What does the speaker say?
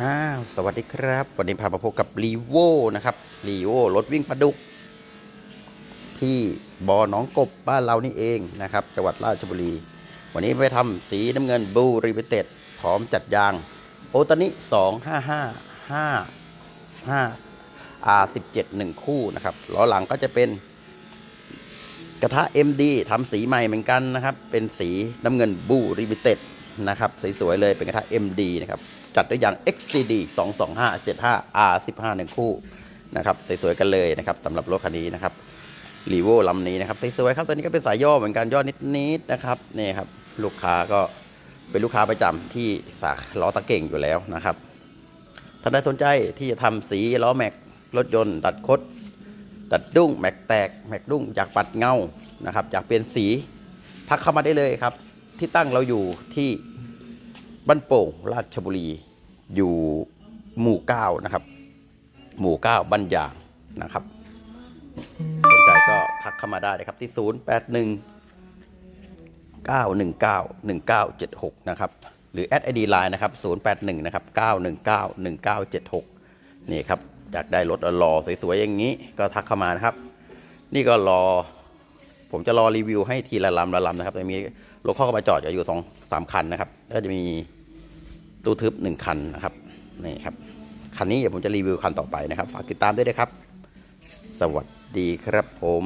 อ้าวสวัสดีครับ วันนี้พามาพบกับรีโวนะครับรีโวรถวิ่งปลาดุก ที่บอหนองกบบ้านเรานี่เองนะครับ จังหวัดราชบุรี วันนี้ไปทำสีน้ำเงินบูริเวเต็ดพร้อมจัดยาง โอตานิสองห้าห้าห้าห้า R17 หนึ่งคู่นะครับล้อหลังก็จะเป็นกระทะ MD ทำสีใหม่เหมือนกันนะครับ เป็นสีน้ำเงินบูริบิเต็ด นะครับสวยๆเลยเป็นกระทะ MD นะครับจัดด้วยยาง XCD 225 75 R15 หนึ่งคู่นะครับสวยๆกันเลยนะครับสำหรับรถคันนี้นะครับรีโวลำนี้นะครับสวยๆครับตัวนี้ก็เป็นสายย่อเหมือนกันย่อนิดๆนะครับนี่ครับลูกค้าก็เป็นลูกค้าประจำที่สาล้อตะเก่งอยู่แล้วนะครับท่านใดสนใจที่จะทำสีล้อแม็กรถยนต์ ดัดคดดัดดุ้งแม็กแตกแม็กดุ้งอยากปัดเงานะครับอยากเปลี่ยนสีทักเข้ามาได้เลยครับ ที่ตั้งเราอยู่ที่ บ้านโป่งราชบุรี อยู่หมู่เก้านะครับ หมู่เก้าบ้านยางนะครับสนใจก็ทักเข้ามาได้นะครับที่ 0 8 1 919 1976 นะครับ หรือแอดไอดีไลน์นะครับ 081 นะครับ 919 1976 นี่ครับ อยากได้รถหล่อสวยๆอย่างนี้ก็ทักเข้ามานะครับ นี่ก็รอ ผมจะรอรีวิวให้ทีละลำละลำนะครับจะมีรถเข้ามาจอดอยู่สองสามคันนะครับก็จะมีตู้ทึบหนึ่งคันนะครับนี่ครับคันนี้เดี๋ยวผมจะรีวิวคันต่อไปนะครับ ฝากติดตามด้วยนะครับ สวัสดีครับผม